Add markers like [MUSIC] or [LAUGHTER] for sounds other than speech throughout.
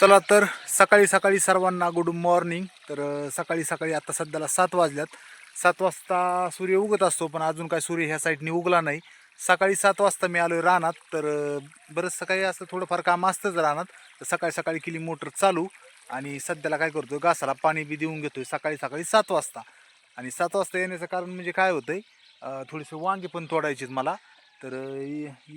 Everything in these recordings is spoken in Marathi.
चला तर सकाळी सकाळी सर्वांना गुड मॉर्निंग तर सकाळी सकाळी आता सध्याला सात वाजल्यात. सात वाजता सूर्य उगत असतो पण अजून काय सूर्य ह्या साईडने उगला नाही. सकाळी सात वाजता मी आलो आहे रानात. तर बरंच बरंचसं काही असं थोडंफार काम असतंच रानात. तर सकाळी सकाळी केली मोटर चालू आणि सध्याला काय करतो घासाला पाणी बी देऊन घेतोय सकाळी सकाळी सात वाजता. आणि सात वाजता येण्याचं कारण म्हणजे काय होतं आहे थोडेसे वांगे पण तोडायचे मला. तर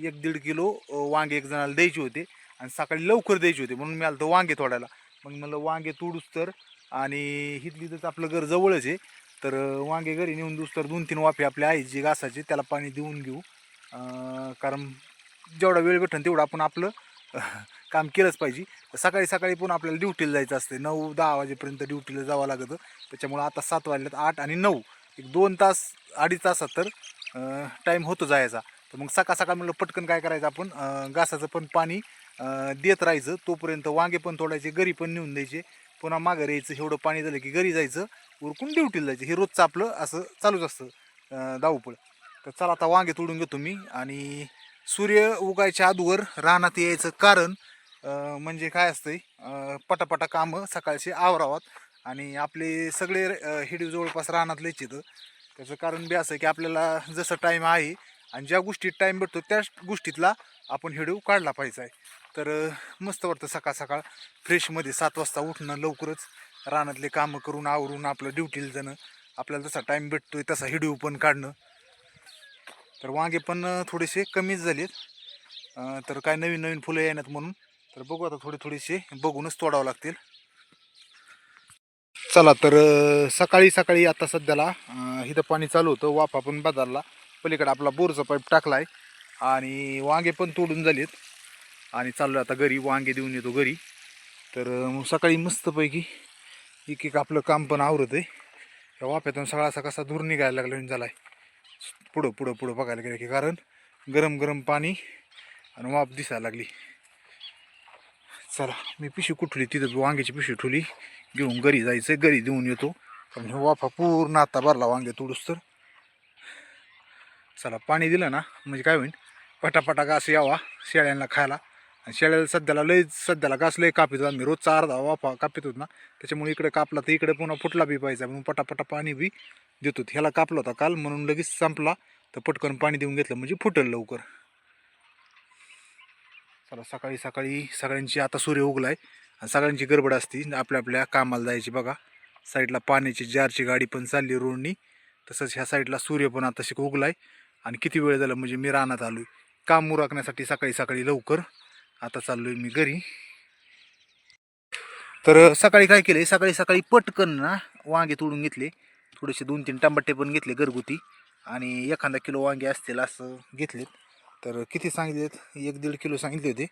एक दीड किलो वांगे एक जणाला द्यायचे होते. आणि सकाळी लवकर द्यायची होती म्हणून मी आलो तो वांगे तोडायला. मग म्हणलं वांगे तोडूस तर. आणि हिथली तर आपलं घर जवळच आहे. तर वांगे घरी नेऊन दिवस तर दोन तीन वाफे आपल्या जे घासाचे त्याला पाणी देऊन घेऊ. कारण जेवढा वेळ भेटन तेवढं आपण आपलं काम केलंच पाहिजे. सकाळी सकाळी पण आपल्याला ड्युटीला जायचं असते नऊ दहा वाजेपर्यंत ड्युटीला जावं लागतं. त्याच्यामुळं आता सात वाजल्यात आठ आणि नऊ. एक दोन तास अडीच तासात तर टाईम होतो जायचा. तर मग सकाळ सकाळ म्हणलं पटकन काय करायचं आपण? घासाचं पण पाणी देत राहायचं. तोपर्यंत वांगे पण तोडायचे घरी पण नेऊन द्यायचे. पुन्हा माघार यायचं एवढं पाणी झालं की घरी जायचं. उरकून ड्युटीला जायचं. हे रोजचं आपलं असं चालूच असतं धावपळ. तर चला आता वांगे तोडून घेतो मी आणि सूर्य उगायच्या अगोदर रानात यायचं कारण म्हणजे काय असतंय आहे पटापटा कामं सकाळचे आवरावात आणि आपले सगळे हिडीव जवळपास रानातलेच येतं त्याचं कारण बी असं आहे की आपल्याला जसं टाईम आहे आणि ज्या गोष्टीत टाईम भेटतो त्याच गोष्टीतला आपण हिडीव काढला पाहिजे आहे. तर मस्त वाटतं सकाळ सकाळ. फ्रेशमध्ये सात वाजता उठणं लवकरच रानातले कामं करून आवरून आपलं ड्युटीला जाणं. आपल्याला जसा टाईम भेटतो आहे तसा हिडिओ पण काढणं. तर वांगे पण थोडेसे कमीच झालेत. तर काय नवीन नवीन फुलं येण्यात म्हणून. तर बघू आता थोडे थोडेसे बघूनच तोडावं लागतील. चला तर सकाळी सकाळी आता सध्याला इथं पाणी चालू होतं. वाफा पण बदलला. पलीकडे आपला बोरचा पाईप टाकला आहे आणि वांगे पण तोडून झालेत. आणि चाललो आता घरी वांगे देऊन येतो घरी. तर मग सकाळी मस्तपैकी एक एक आपलं काम पण आवरत आहे. त्या वाफ्यातून सगळा असा कसा दूर निघायला लागला झालाय. पुढं पुढं पुढं बघायला गेलं की कारण गरम गरम पाणी आणि वाफ दिसायला लागली. चला मी पिशवी कुठली? तिथं वांग्याची पिशवी ठुली घेऊन घरी जायचं घरी देऊन येतो. पण हे वाफा पूर्ण आता भरला वांगे तोडूस तर. चला पाणी दिलं ना म्हणजे काय होईल पटापटा घास यावा शेळ्यांना खायला. आणि शेळ्याला सध्याला लय सध्याला घास लय कापित होतो आम्ही. रोजचा अर्धा वाफा कापित होत ना. त्याच्यामुळे इकडे कापला तर इकडे पुन्हा फुटला बी पाहिजे. म्हणून पटापटा पाणी बी देतो. ह्याला कापला होता काल. म्हणून लगेच संपला. तर पटकन पाणी देऊन घेतलं. म्हणजे फुटेल लवकर. चला सकाळी सकाळी सगळ्यांची आता सूर्य उगलाय. आणि सगळ्यांची गडबड असती. आपल्या आपल्या कामाला जायची बघा. साईडला पाण्याची जारची गाडी पण चालली रोडनी. तसंच ह्या साईडला सूर्य पण आता शिक उगलाय. आणि किती वेळ झाला म्हणजे मी रानात आलोय. काम उरकण्यासाठी सकाळी सकाळी लवकर. आता चाललोय मी घरी. तर सकाळी काय केलंय? सकाळी सकाळी पटकन ना वांगे तोडून घेतले. थोडेसे दोन तीन टमाटे पण घेतले घरगुती. आणि एखादा किलो वांगे असतील असं घेतलेत. तर किती सांगितलेत? एक दीड किलो सांगितले होते.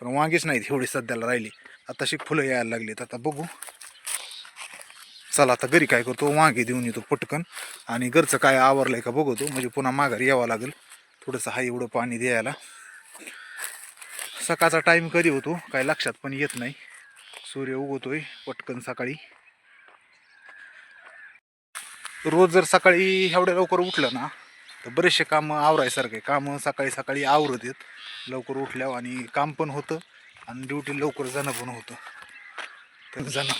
पण वांगेच नाहीत एवढे सध्याला राहिले. आता शिक फुलं यायला लागलेत. आता बघू. चला आता घरी काय करतो? वांगे देऊन येतो पटकन. आणि घरचं काय आवरलंय का बघतो. म्हणजे पुन्हा माघारी यावं लागेल. थोडंसं हा एवढं पाणी द्यायला. सकाळचा टाईम कधी होतो काय लक्षात पण येत नाही. सूर्य उगवतोय पटकन सकाळी. रोज जर सकाळी एवढ्या लवकर उठलं ना तर बरेचसे कामं आवरायसारखे कामं सकाळी सकाळी आवरत येत. लवकर उठल्यावर आणि काम पण होतं आणि ड्युटी लवकर जाणं पण होतं. तर जाणं.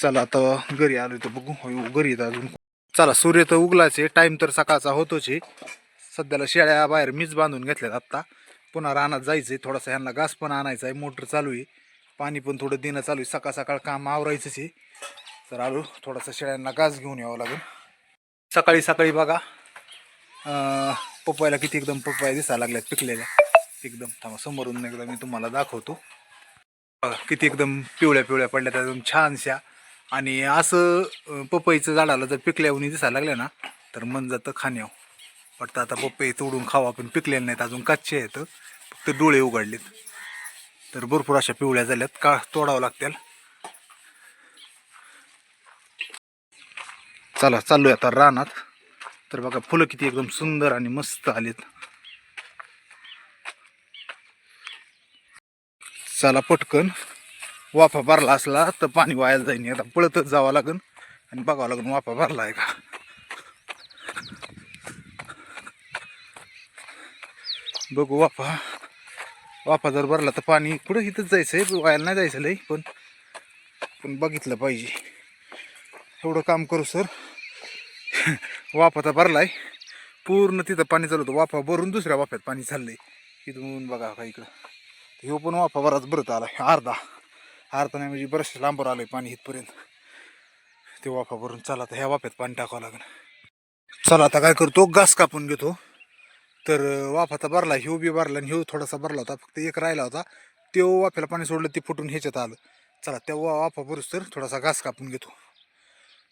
चला आता घरी आलो तर बघू. घरी येत अजून. चला सूर्य तर उगलाच आहे. टाईम तर सकाळचा होतोच आहे. सध्याला शेळ्या बाहेर मीच बांधून घेतल्यात आत्ता. पुन्हा रानात जायचं आहे थोडासा ह्यांना घास पण आणायचा आहे मोटर चालू आहे. पाणी पण थोडं देणं चालू आहे. सकाळ सकाळ काम आवरायचंच आहे. तर आलो थोडासा शेळ्यांना घास घेऊन यावं लागेल. सकाळी सकाळी बघा पपयाला किती एकदम पपया दिसायला लागल्यात पिकलेल्या. एकदम थांबा समोरून एकदा मी तुम्हाला दाखवतो. बघा किती एकदम पिवळ्या पिवळ्या पडल्या त्या एकदम छानशा. आणि असं पपईचं झाडाला जर पिकल्याहून दिसायला लागल्या ना तर मन जातं खाण्यावर. वाटतं आता पप्पे तोडून खावा पण पिकलेले नाहीत अजून कच्चे आहेत. फक्त डोळे उघडलेत. तर भरपूर अशा पिवळ्या झाल्यात. का तोडावं लागतील? चला चाललोय आता रानात. तर बघा फुलं किती एकदम सुंदर आणि मस्त आलेत. चला पटकन. वाफा भरला असला तर पाणी वाया जाईन. आता पळतच जावं लागन. आणि बघावं लागन वाफा भरला आहे का. बघू वाफा. वाफा जर भरला तर पाणी कुठं इथंच जायचं आहे व्हायला नाही जायचं लई पण पण बघितलं पाहिजे. एवढं काम करू सर. [LAUGHS] वाफा तर भरलाय. पूर्ण तिथं पाणी चालू होतं. वाफा भरून दुसऱ्या वाफ्यात पाणी चाललंय. इथून बघा का इकडं. ह्यो पण वाफा बराच भरत आलाय. अर्धा. अर्धा नाही म्हणजे बरंच लांबवर आहे पाणी इथपर्यंत. ते वाफा भरून चला तर ह्या वाफ्यात पाणी टाकावं लागेल. चला आता काय करतो? घास कापून घेतो. तर वाफाचा भरला ह्यू बी भरला आणि ह्यू थोडासा भरला होता फक्त एक राहिला होता. तो वाफ्याला पाणी सोडलं ते फुटून ह्याच्यात आलं. चला त्या वाफा भरूस तर थोडासा घास कापून घेतो.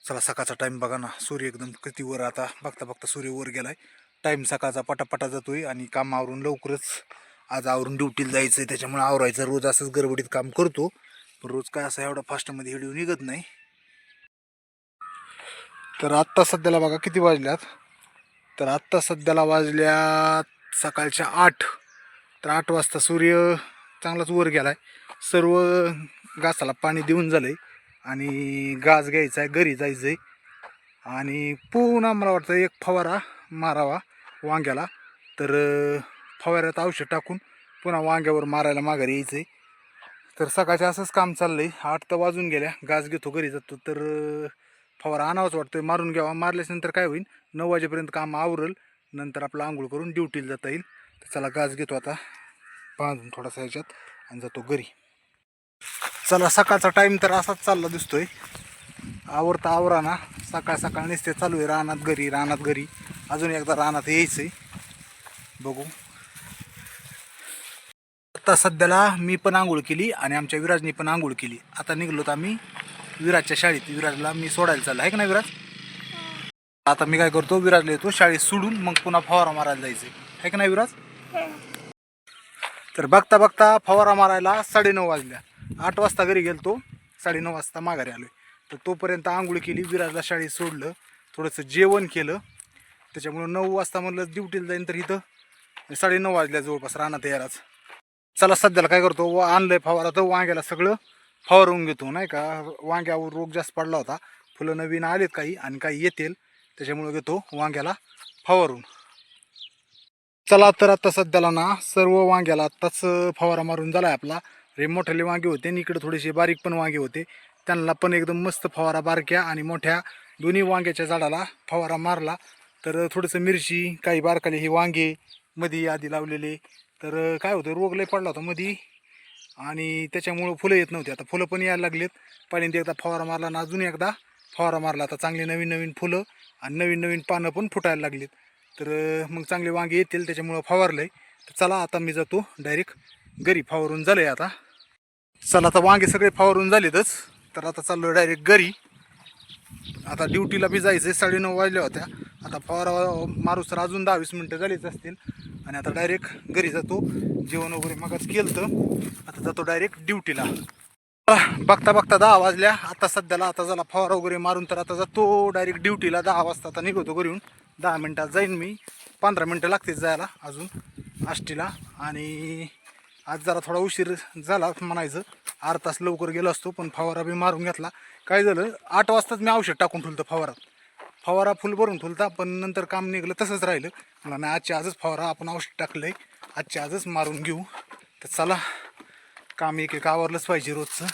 चला सकाळचा टाईम बघा ना. सूर्य एकदम किती वर आता बघता बघता सूर्य वर गेलाय. टाईम सकाळचा पटापटा जातोय आणि काम आवरून लवकरच आज आवरून ड्युटीला जायचं आहे त्याच्यामुळे आवरायचं. रोज असंच गडबडीत काम करतो. पण रोज काय असं एवढा फास्टमध्ये हिडिओ निघत नाही. तर आत्ता सध्याला बघा किती वाजल्यात? तर आत्ता सध्याला वाजल्या सकाळच्या आठ. तर आठ वाजता सूर्य चांगलाच वर गेला आहे सर्व घासाला पाणी देऊन झालं आहे आणि गाज घ्यायचा आहे घरी जायचं आहे आणि पुन्हा मला वाटतं एक फवारा मारावा वांग्याला. तर फवाऱ्यात औषध टाकून पुन्हा वांग्यावर मारायला माघारी यायचं आहे तर सकाळचे असंच काम चाललं आहे आठ तर वाजून गेल्या. गाज घेतो घरी जातो. तर फवारा आणावाच वाटतोय. मारून घ्यावा. मारल्याच्या नंतर काय होईल? नऊ वाजेपर्यंत काम आवरल. नंतर आपलं आंघोळ करून ड्युटीला जाता येईल. तर चला गाज घेतो आता. बांधून थोडासा ह्याच्यात आणि जातो घरी. चला सकाळचा टाईम तर असाच चालला दिसतोय. आवरता आवरा ना सकाळ सकाळ नसते चालू आहे रानात घरी रानात घरी. अजून एकदा रानात यायचंय. बघू. आता सध्याला मी पण आंघोळ केली आणि आमच्या विराजनी पण आंघोळ केली. आता निघलोत आम्ही विराजच्या शाळेत विराजला मी सोडायला चाललो. आहे का नाही विराज? आता मी काय करतो विराजला येतो शाळेत सोडून मग पुन्हा फवारा मारायला जायचं आहे का नाही विराज? तर बघता बघता फवारा मारायला साडेनऊ वाजल्या. आठ वाजता घरी गेलतो साडेनऊ वाजता माघारी आलोय. तर तोपर्यंत आंघोळ केली विराजला शाळेत सोडलं थोडंसं जेवण केलं. त्याच्यामुळं नऊ वाजता म्हणलं ड्युटीला जाईन तर इथं. साडेनऊ वाजल्या जवळपास रानात यायलाच चला सध्याला काय करतो वा आणलंय फवारा तर वांग्याला सगळं. फवारून घेतो नाही का? वांग्यावर रोग जास्त पडला होता. फुलं नवीन आलेत काही आणि काही येतील. त्याच्यामुळे घेतो वांग्याला फवारून. चला तर आता सध्याला ना सर्व वांग्याला आत्ताच फवारा मारून झाला आहे आपला. रे मोठ्याले वांगे होते आणि इकडे थोडेसे बारीक पण वांगे होते. त्यांना पण एकदम मस्त फवारा बारक्या आणि मोठ्या दोन्ही वांग्याच्या झाडाला फवारा मारला. तर थोडंसं मिरची काही बारकाले हे वांगे मध्ये आधी लावलेले. तर काय होतं रोग लय पडला होता मध्ये आणि त्याच्यामुळं फुलं येत नव्हती. आता फुलं पण यायला लागलेत. पहिल्यांदा एकदा फवारा मारला आणि अजून एकदा फवारा मारला. आता चांगली नवीन नवीन फुलं आणि नवीन नवीन पानं पण फुटायला लागलीत. तर मग चांगले वांगे येतील त्याच्यामुळं फवारलं आहे तर चला आता मी जातो डायरेक्ट घरी फवारून झालं आहे आता. चला आता वांगे सगळे फवारून झालेतच. तर आता चाललो डायरेक्ट घरी. आता ड्युटीला बी जायचं आहे साडेनऊ वाजल्या होत्या. आता फवारा मारूस तर अजून दहावीस मिनटं झालीच असतील. आणि आता डायरेक्ट घरी जातो. जेवण वगैरे मगच केलं तर आता जातो डायरेक्ट ड्युटीला. बघता बघता दहा वाजल्या. आता सध्याला आता झाला फवारा वगैरे मारून तर आता जातो डायरेक्ट ड्युटीला. दहा वाजता आता निघतो घरून दहा मिनटात जाईन मी. पंधरा मिनटं लागतील जायला अजून आष्टीला. आणि आज जरा थोडा उशीर झाला म्हणायचं. आठ तास लवकर गेलो असतो पण फवारा बी मारून घेतला. काय झालं आठ वाजताच मी औषध टाकून ठेवलं फवारात. फवारा फुल भरून ठेवता पण नंतर काम निघलं तसंच राहिलं. मला नाही आजच्या आजच फवारा आपण औषध टाकलं आहे आजच्या आजच मारून घेऊ. तर चला काम एक एक आवरलंच पाहिजे रोजचं.